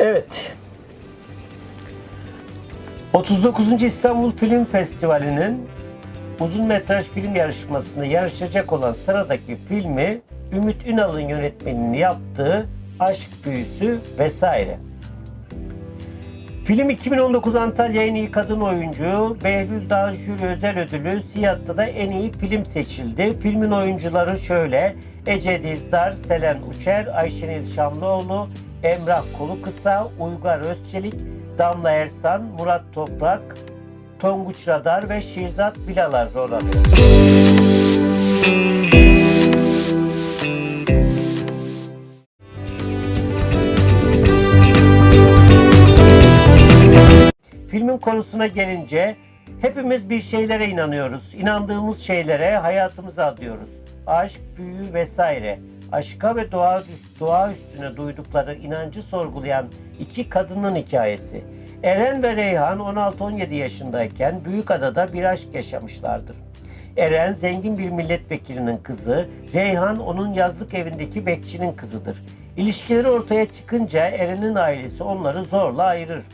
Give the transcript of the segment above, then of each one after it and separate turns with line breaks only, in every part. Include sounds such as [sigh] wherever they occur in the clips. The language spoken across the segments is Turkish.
Evet. 39. İstanbul Film Festivali'nin uzun metraj film yarışmasında yarışacak olan sıradaki filmi Ümit Ünal'ın yönetmenini yaptığı Aşk Büyüsü vesaire. Film 2019 Antalya en iyi kadın oyuncu, Behlül Dağ Jüri Özel Ödülü, Siyah'ta da en iyi film seçildi. Filmin oyuncuları şöyle, Ece Dizdar, Selen Uçer, Ayşenil Şamlıoğlu, Emrah Kolukısa, Uygar Özçelik, Damla Ersan, Murat Toprak, Tonguç Radar ve Şirzat Bilalar rol alıyor. Filmin konusuna gelince hepimiz bir şeylere inanıyoruz. İnandığımız şeylere hayatımıza adıyoruz. Aşk, büyü vesaire. Aşka ve doğa, doğa üstüne duydukları inancı sorgulayan iki kadının hikayesi. Eren ve Reyhan 16-17 yaşındayken Büyükada'da bir aşk yaşamışlardır. Eren zengin bir milletvekilinin kızı, Reyhan onun yazlık evindeki bekçinin kızıdır. İlişkileri ortaya çıkınca Eren'in ailesi onları zorla ayırır.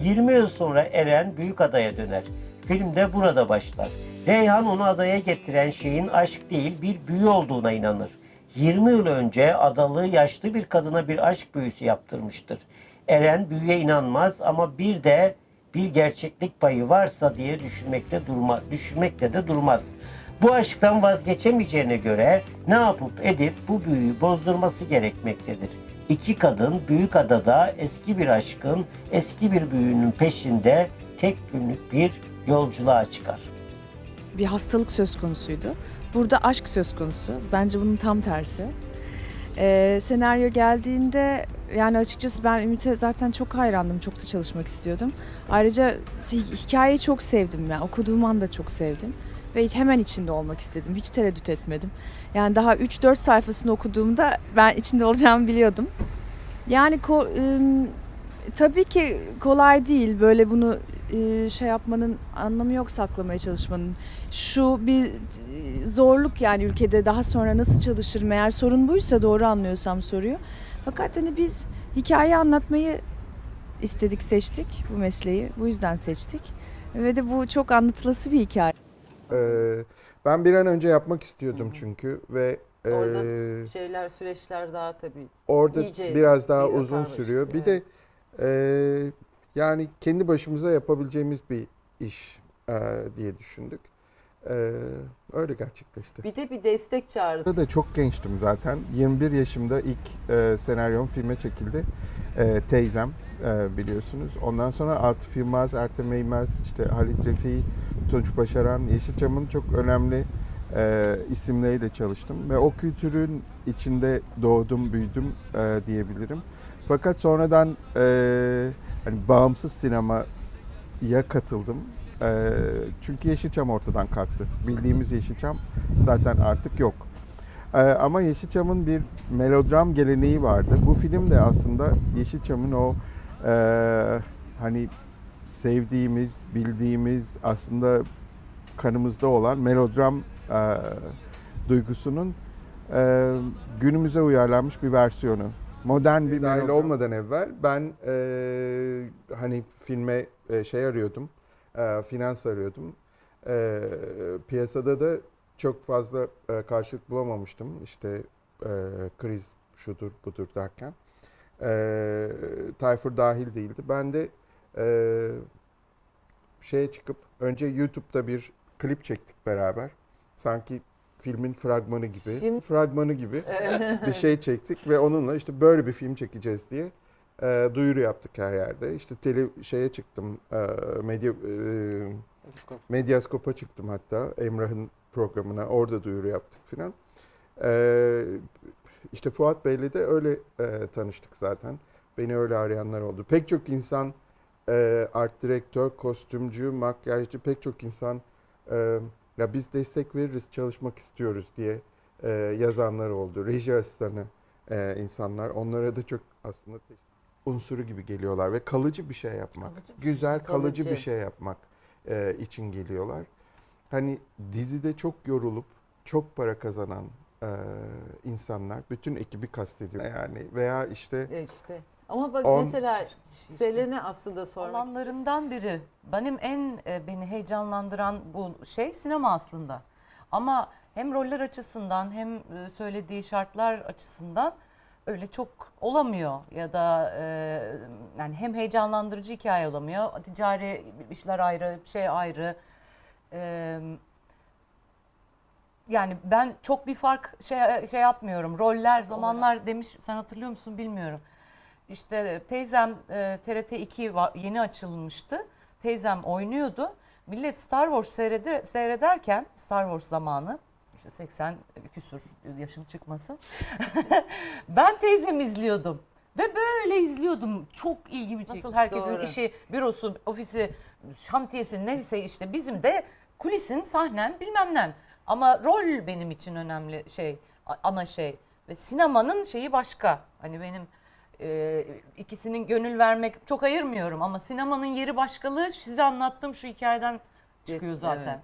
20 yıl sonra Eren Büyükada'ya döner. Filmde burada başlar. Reyhan onu adaya getiren şeyin aşk değil bir büyü olduğuna inanır. 20 yıl önce adalı yaşlı bir kadına bir aşk büyüsü yaptırmıştır. Eren büyüye inanmaz ama bir de bir gerçeklik payı varsa diye düşünmekte durma, düşünmekte de durmaz. Bu aşktan vazgeçemeyeceğine göre ne yapıp edip bu büyüyü bozdurması gerekmektedir. İki kadın büyük adada eski bir aşkın, eski bir büyünün peşinde tek günlük bir yolculuğa çıkar.
Bir hastalık söz konusuydu. Burada aşk söz konusu. Bence bunun tam tersi. Ee, senaryo geldiğinde yani açıkçası ben Ümit'e zaten çok hayrandım. Çok da çalışmak istiyordum. Ayrıca hi- hikayeyi çok sevdim. Yani okuduğum anda çok sevdim. Ve hemen içinde olmak istedim. Hiç tereddüt etmedim. Yani daha 3-4 sayfasını okuduğumda ben içinde olacağımı biliyordum. Yani ko- ım, tabii ki kolay değil böyle bunu e, şey yapmanın anlamı yok saklamaya çalışmanın. Şu bir e, zorluk yani ülkede daha sonra nasıl çalışırım eğer sorun buysa doğru anlıyorsam soruyu. Fakat hani biz hikaye anlatmayı istedik seçtik bu mesleği bu yüzden seçtik. Ve de bu çok anlatılası bir hikaye.
Ee, ben bir an önce yapmak istiyordum çünkü ve e,
Orada şeyler, süreçler daha tabii.
orada
iyice
biraz daha
bir
uzun sürüyor. Bir
evet.
de e, yani kendi başımıza yapabileceğimiz bir iş e, diye düşündük. E, öyle gerçekleşti.
Bir de bir destek çağrısı.
Burada da çok gençtim zaten. 21 yaşımda ilk e, senaryom filme çekildi. E, teyzem e, biliyorsunuz. Ondan sonra Atıf Yılmaz, Ertem Eymez, işte Halit Refi, Tunç Başaran, Yeşilçam'ın çok önemli e, isimleriyle çalıştım. Ve o kültürün içinde doğdum, büyüdüm e, diyebilirim. Fakat sonradan e, hani bağımsız sinemaya katıldım. E, çünkü Yeşilçam ortadan kalktı. Bildiğimiz Yeşilçam zaten artık yok. Ee, ama Yeşilçam'ın bir melodram geleneği vardı. Bu film de aslında Yeşilçam'ın o e, hani sevdiğimiz, bildiğimiz aslında kanımızda olan melodram e, duygusunun e, günümüze uyarlanmış bir versiyonu. Modern bir dahil olmadan evvel ben e, hani filme e, şey arıyordum, e, finans arıyordum. E, piyasada da çok fazla e, karşılık bulamamıştım. İşte e, kriz şudur budur derken. E, Tayfur dahil değildi. Ben de e, şeye çıkıp önce YouTube'da bir klip çektik beraber. Sanki filmin fragmanı gibi.
Şimdi-
Fragmanı gibi bir şey çektik ve onunla işte böyle bir film çekeceğiz diye e, duyuru yaptık her yerde. İşte tele şeye çıktım. E, medya e, Medyaskop'a çıktım hatta Emrah'ın programına orada duyuru yaptık filan. Ee, işte Fuat Bey'le de öyle e, tanıştık zaten. Beni öyle arayanlar oldu. Pek çok insan e, art direktör, kostümcü, makyajcı pek çok insan e, ya biz destek veririz, çalışmak istiyoruz diye e, yazanlar oldu. Reji asistanı e, insanlar. Onlara da çok aslında unsuru gibi geliyorlar ve kalıcı bir şey yapmak.
Kalıcı bir-
Güzel, kalıcı, bir
kalıcı.
şey yapmak e, için geliyorlar. Hani dizide çok yorulup çok para kazanan e, insanlar, bütün ekibi kastediyor yani veya işte
E işte Ama bak
On-
mesela Selen'e aslında sormak istiyorum.
Olanlarından biri. Benim en e, beni heyecanlandıran bu şey sinema aslında. Ama hem roller açısından hem e, söylediği şartlar açısından öyle çok olamıyor ya da e, yani hem heyecanlandırıcı hikaye olamıyor. Ticari işler ayrı, şey ayrı. E, yani ben çok bir fark şey şey yapmıyorum. Roller zamanlar demiş sen hatırlıyor musun bilmiyorum. İşte teyzem e, TRT 2 va- yeni açılmıştı. Teyzem oynuyordu. Millet Star Wars seyreder, seyrederken Star Wars zamanı işte 80 küsur yaşım çıkmasın. [laughs] ben teyzemi izliyordum. Ve böyle izliyordum. Çok ilgimi çekti.
Nasıl?
Herkesin
Doğru.
işi, bürosu, ofisi, şantiyesi neyse işte bizim de kulisin, sahnen bilmem ne. Ama rol benim için önemli şey, ana şey. Ve sinemanın şeyi başka. Hani benim e, ikisinin gönül vermek çok ayırmıyorum ama sinemanın yeri başkalığı size anlattığım şu hikayeden çıkıyor
Evet.
zaten.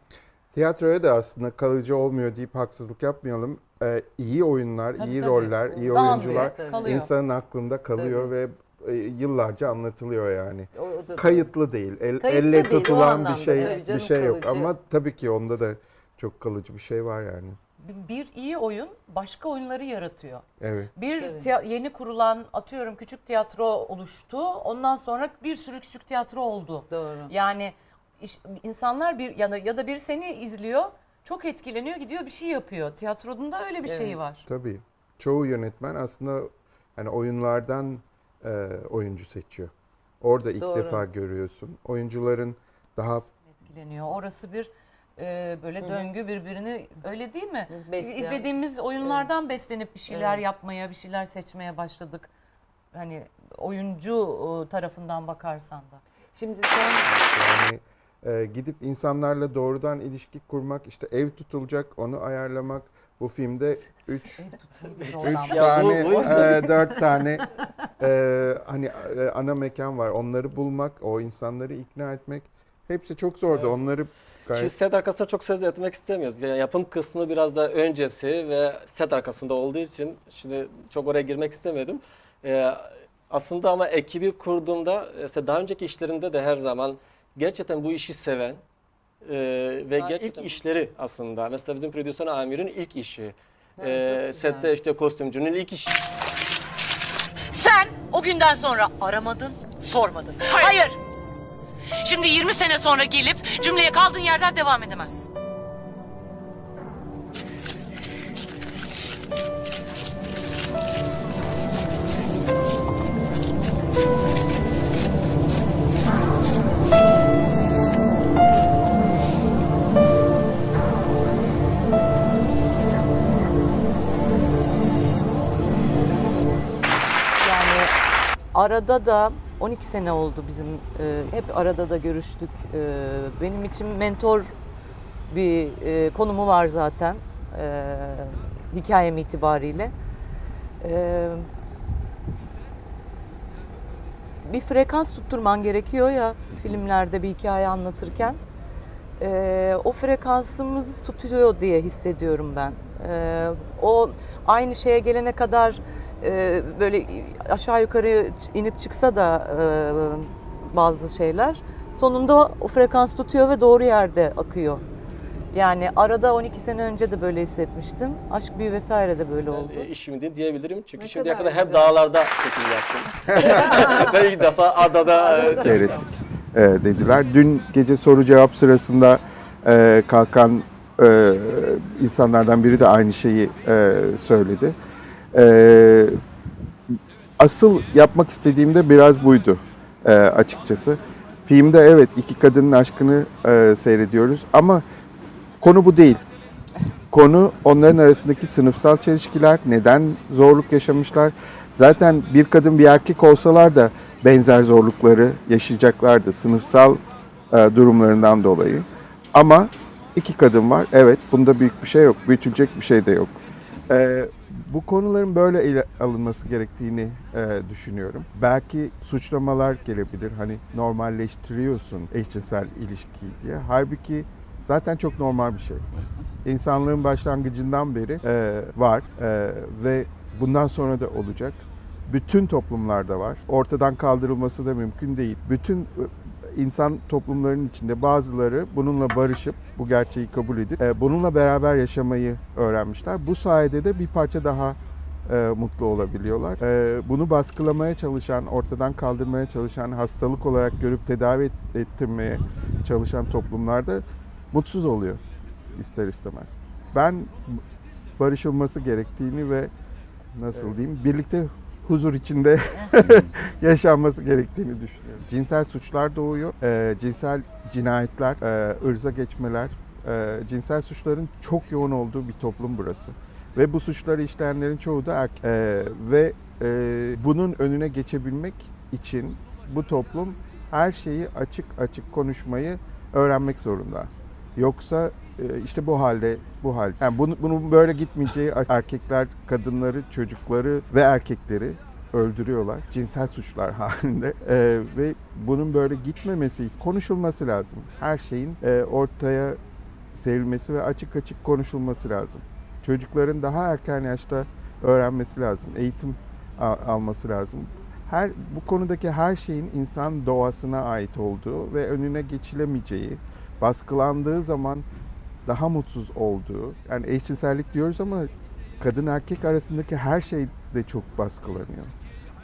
Tiyatroya da aslında kalıcı olmuyor deyip haksızlık yapmayalım. Ee, iyi oyunlar,
Tabii,
iyi
tabii.
roller, iyi
Daha
oyuncular
tabii.
Kalıyor.
insanın aklında kalıyor ve e, yıllarca anlatılıyor yani.
O- o da-
Kayıtlı değil, el,
Kayıtlı
elle
değil, o
tutulan
anlamda.
bir şey
Tabii
bir şey yok
kalıcı.
ama tabii ki onda da çok kalıcı bir şey var yani.
Bir iyi oyun başka oyunları yaratıyor.
Evet.
Bir tiya- yeni kurulan atıyorum küçük tiyatro oluştu. Ondan sonra bir sürü küçük tiyatro oldu.
Doğru.
Yani iş- insanlar bir ya da ya da bir seni izliyor, çok etkileniyor, gidiyor bir şey yapıyor. Tiyatronun da öyle bir şeyi
Evet.
var.
Tabii. Çoğu yönetmen aslında hani oyunlardan e, oyuncu seçiyor. Orada ilk
Doğru.
defa görüyorsun. Oyuncuların daha
Etkileniyor. Orası bir e, böyle döngü birbirini öyle değil mi?
Hı, besleyen.
İzlediğimiz oyunlardan beslenip bir şeyler
Evet.
yapmaya, bir şeyler seçmeye başladık. Hani oyuncu tarafından bakarsan da.
Şimdi sen
yani e, gidip insanlarla doğrudan ilişki kurmak, işte ev tutulacak, onu ayarlamak. Bu filmde 3
Ev tutmayı bir
Üç
zorlanmış.
Ya
tane,
bu- bu-
e, dört tane e, hani e, ana mekan var. Onları bulmak, o insanları ikna etmek hepsi çok zordu. Onları
Şimdi
gayet
set arkasında çok söz etmek istemiyoruz. Yani yapım kısmı biraz da öncesi ve set arkasında olduğu için şimdi çok oraya girmek istemedim. Ee, aslında ama ekibi kurduğumda mesela daha önceki işlerinde de her zaman gerçekten bu işi seven e, ve
Daha
ilk işleri aslında. Mesela bizim prodüksiyon amirin ilk işi. Ee, sette işte kostümcünün ilk işi.
Sen o günden sonra aramadın, sormadın. Hayır. Şimdi 20 sene sonra gelip cümleye kaldığın yerden devam.
Yani arada da 12 sene oldu bizim e, hep arada da görüştük. E, benim için mentor bir e, konumu var zaten e, hikayem itibariyle. E, bir frekans tutturman gerekiyor ya filmlerde bir hikaye anlatırken. E, o frekansımızı tutuyor diye hissediyorum ben. E, o aynı şeye gelene kadar e, böyle aşağı yukarı inip çıksa da e, bazı şeyler sonunda o frekans tutuyor ve doğru yerde akıyor. Yani arada 12 sene önce de böyle hissetmiştim. Aşk büyü vesaire de böyle oldu.
E, işimdi diyebilirim. Çünkü
Ne
şimdiye
kadar
kadar hep dağlarda çekim yaptım. [laughs] ben ilk defa adada
seyrettik e, dediler. Dün gece soru cevap sırasında e, kalkan e, insanlardan biri de aynı şeyi e, söyledi. E, asıl yapmak istediğimde biraz buydu e, açıkçası. Filmde evet iki kadının aşkını e, seyrediyoruz ama konu bu değil. Konu onların arasındaki sınıfsal çelişkiler, neden zorluk yaşamışlar. Zaten bir kadın bir erkek olsalar da benzer zorlukları yaşayacaklardı sınıfsal e, durumlarından dolayı. Ama iki kadın var. Evet bunda büyük bir şey yok. Büyütülecek bir şey de yok. E, bu konuların böyle ele alınması gerektiğini e, düşünüyorum. Belki suçlamalar gelebilir. Hani normalleştiriyorsun eşcinsel ilişkiyi diye. Halbuki zaten çok normal bir şey. İnsanlığın başlangıcından beri e, var e, ve bundan sonra da olacak. bütün toplumlarda var. Ortadan kaldırılması da mümkün değil. Bütün insan toplumlarının içinde bazıları bununla barışıp bu gerçeği kabul edip e, bununla beraber yaşamayı öğrenmişler. Bu sayede de bir parça daha e, mutlu olabiliyorlar. E, bunu baskılamaya çalışan, ortadan kaldırmaya çalışan, hastalık olarak görüp tedavi et- ettirmeye çalışan toplumlarda mutsuz oluyor ister istemez. Ben barışılması gerektiğini ve nasıl diyeyim birlikte huzur içinde [laughs] yaşanması gerektiğini düşünüyorum. Cinsel suçlar doğuyor. Ee, cinsel cinayetler, e, ırza geçmeler, e, cinsel suçların çok yoğun olduğu bir toplum burası. Ve bu suçları işleyenlerin çoğu da erkek. Ee, ve e, bunun önüne geçebilmek için bu toplum her şeyi açık açık konuşmayı öğrenmek zorunda. Yoksa e, işte bu halde bu hal. Yani bunu, bunun böyle gitmeyeceği erkekler, kadınları, çocukları ve erkekleri öldürüyorlar. Cinsel suçlar [laughs] halinde. E, ve bunun böyle gitmemesi, konuşulması lazım. Her şeyin e, ortaya serilmesi ve açık açık konuşulması lazım. Çocukların daha erken yaşta öğrenmesi lazım. Eğitim alması lazım. Her bu konudaki her şeyin insan doğasına ait olduğu ve önüne geçilemeyeceği, baskılandığı zaman daha mutsuz olduğu. Yani eşcinsellik diyoruz ama kadın erkek arasındaki her şey de çok baskılanıyor.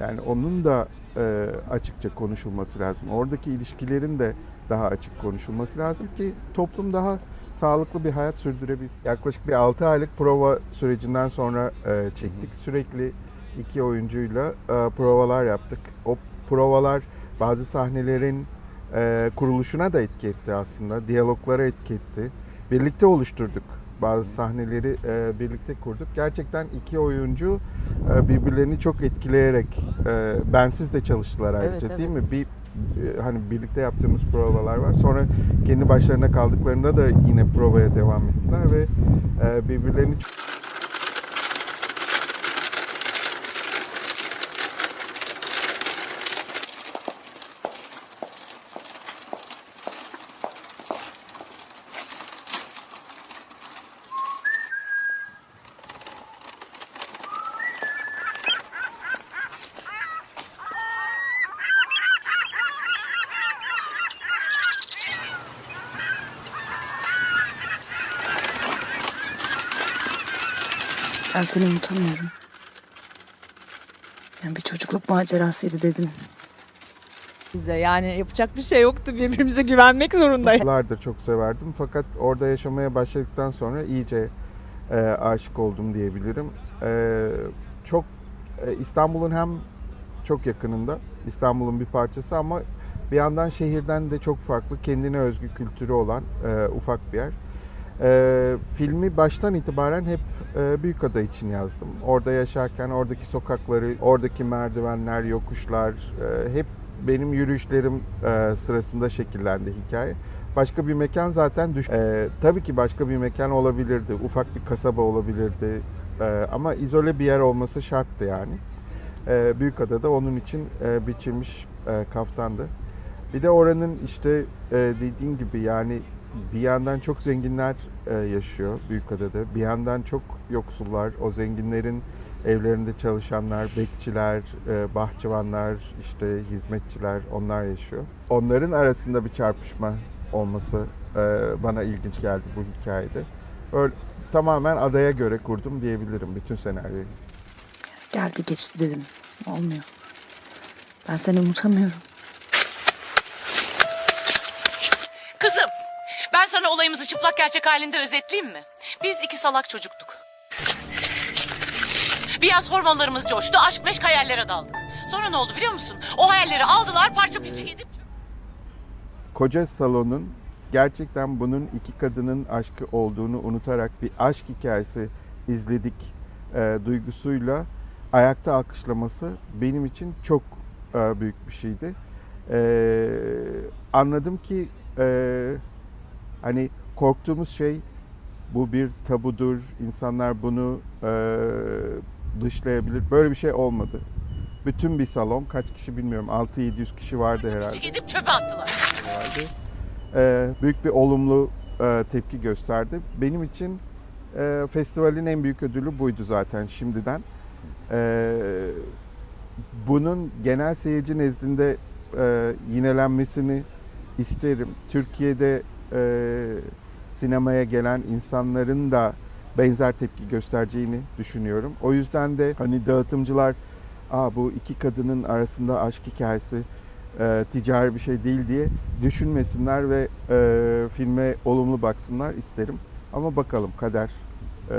Yani onun da e, açıkça konuşulması lazım. Oradaki ilişkilerin de daha açık konuşulması lazım ki toplum daha sağlıklı bir hayat sürdürebilsin. Yaklaşık bir 6 aylık prova sürecinden sonra e, çektik. Sürekli iki oyuncuyla e, provalar yaptık. O provalar bazı sahnelerin e, kuruluşuna da etki etti aslında. Diyaloglara etki etti. Birlikte oluşturduk. Bazı sahneleri e, birlikte kurduk. Gerçekten iki oyuncu e, birbirlerini çok etkileyerek e, bensiz de çalıştılar ayrıca
Evet,
değil mi? Bir e, hani birlikte yaptığımız provalar var. Sonra kendi başlarına kaldıklarında da yine provaya devam ettiler ve e, birbirlerini çok
Ben seni unutamıyorum. Yani bir çocukluk macerasıydı dedim.
Bize yani yapacak bir şey yoktu. Birbirimize güvenmek zorundaydık.
Yıllardır çok severdim fakat orada yaşamaya başladıktan sonra iyice e, aşık oldum diyebilirim. E, çok e, İstanbul'un hem çok yakınında, İstanbul'un bir parçası ama bir yandan şehirden de çok farklı, kendine özgü kültürü olan e, ufak bir yer. E, filmi baştan itibaren hep e, Büyükada için yazdım. Orada yaşarken oradaki sokakları, oradaki merdivenler, yokuşlar e, hep benim yürüyüşlerim e, sırasında şekillendi hikaye. Başka bir mekan zaten düş. E, tabii ki başka bir mekan olabilirdi. Ufak bir kasaba olabilirdi. E, ama izole bir yer olması şarttı yani. E, Büyükada'da onun için e, biçilmiş e, kaftandı. Bir de oranın işte e, dediğin gibi yani bir yandan çok zenginler e, yaşıyor Büyükada'da. Bir yandan çok yoksullar. O zenginlerin evlerinde çalışanlar, bekçiler, e, bahçıvanlar, işte hizmetçiler onlar yaşıyor. Onların arasında bir çarpışma olması e, bana ilginç geldi bu hikayede. Öyle, tamamen adaya göre kurdum diyebilirim bütün senaryoyu.
Geldi geçti dedim. Olmuyor. Ben seni unutamıyorum.
Kızım, ben sana olayımızı çıplak gerçek halinde özetleyeyim mi? Biz iki salak çocuktuk. Bir yaz hormonlarımız coştu, aşk meşk hayallere daldık. Sonra ne oldu biliyor musun? O hayalleri aldılar, parça pinçik edip...
Koca salonun gerçekten bunun iki kadının aşkı olduğunu unutarak bir aşk hikayesi izledik e, duygusuyla ayakta alkışlaması benim için çok e, büyük bir şeydi. E, anladım ki e, hani korktuğumuz şey bu bir tabudur, insanlar bunu e, dışlayabilir. Böyle bir şey olmadı. Bütün bir salon kaç kişi bilmiyorum 6-700 kişi vardı herhalde
edip çöpe attılar.
vardı. Ee, büyük bir olumlu e, tepki gösterdi. Benim için e, festivalin en büyük ödülü buydu zaten şimdiden. Ee, bunun genel seyirci nezdinde e, yinelenmesini isterim. Türkiye'de e, sinemaya gelen insanların da benzer tepki göstereceğini düşünüyorum. O yüzden de hani dağıtımcılar Aa, bu iki kadının arasında aşk hikayesi e, ticari bir şey değil diye düşünmesinler ve e, filme olumlu baksınlar isterim. Ama bakalım kader. E,